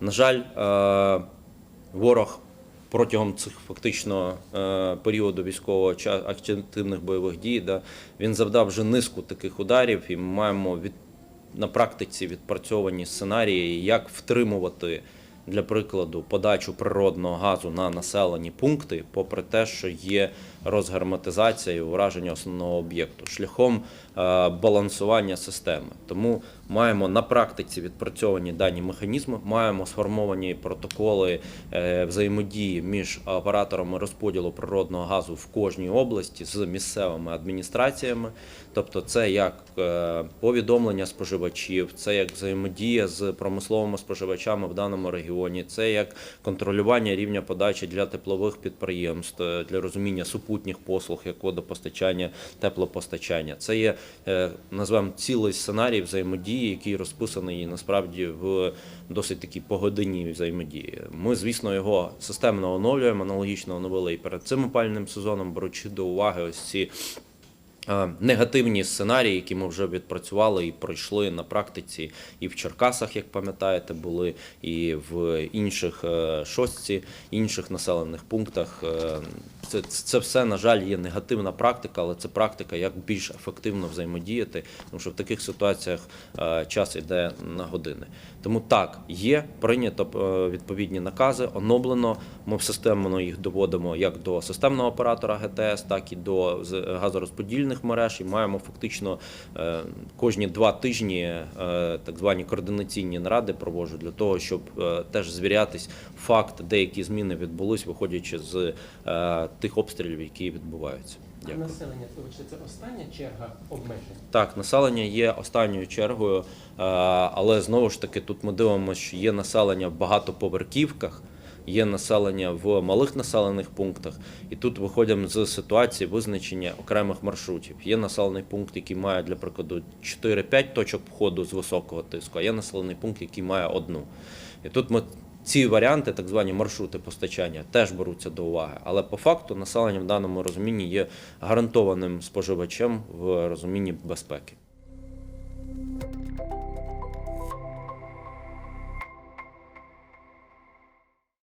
На жаль, е, ворог протягом цих фактично е, періоду військового активних бойових дій, він завдав вже низку таких ударів, і ми маємо на практиці відпрацьовані сценарії, як втримувати. Для прикладу, подачу природного газу на населені пункти, попри те, що є розгарматизація і ураження основного об'єкту, шляхом е, балансування системи. Тому маємо на практиці відпрацьовані дані механізми, маємо сформовані протоколи е, взаємодії між операторами розподілу природного газу в кожній області з місцевими адміністраціями. Тобто, це як е, повідомлення споживачів, це як взаємодія з промисловими споживачами в даному регіоні, це як контролювання рівня подачі для теплових підприємств, е, для розуміння супутніх послуг, як водопостачання, теплопостачання. Це є е, назвемо цілий сценарій взаємодії, який розписаний насправді в досить такій погодинній взаємодії. Ми, звісно, його системно оновлюємо, аналогічно оновили і перед цим опальним сезоном, беручи до уваги ось ці. Е, Негативні сценарії, які ми вже відпрацювали і пройшли на практиці, і в Черкасах, як пам'ятаєте, були, і в інших е, шостці, інших населених пунктах. Е, Це, це все, на жаль, є негативна практика, але це практика, як більш ефективно взаємодіяти, тому що в таких ситуаціях час іде на години. Тому так, є прийнято відповідні накази, оновлено. Ми системно їх доводимо як до системного оператора ГТС, так і до з- газорозподільних мереж. І маємо фактично е, кожні два тижні е, так звані координаційні наради проводжу для того, щоб е, теж звірятись факт, деякі зміни відбулись, виходячи з тих обстрілів, які відбуваються. А Дякую. населення, вибачте, це остання черга обмежень? Так, населення є останньою чергою, але знову ж таки тут ми дивимося, що є населення в багатоповерхівках, є населення в малих населених пунктах, і тут виходимо з ситуації визначення окремих маршрутів. Є населений пункт, який має, для прикладу, 4-5 точок входу з високого тиску, а є населений пункт, який має одну. І тут ми ці варіанти, так звані маршрути постачання, теж беруться до уваги. Але по факту населення в даному розумінні є гарантованим споживачем в розумінні безпеки.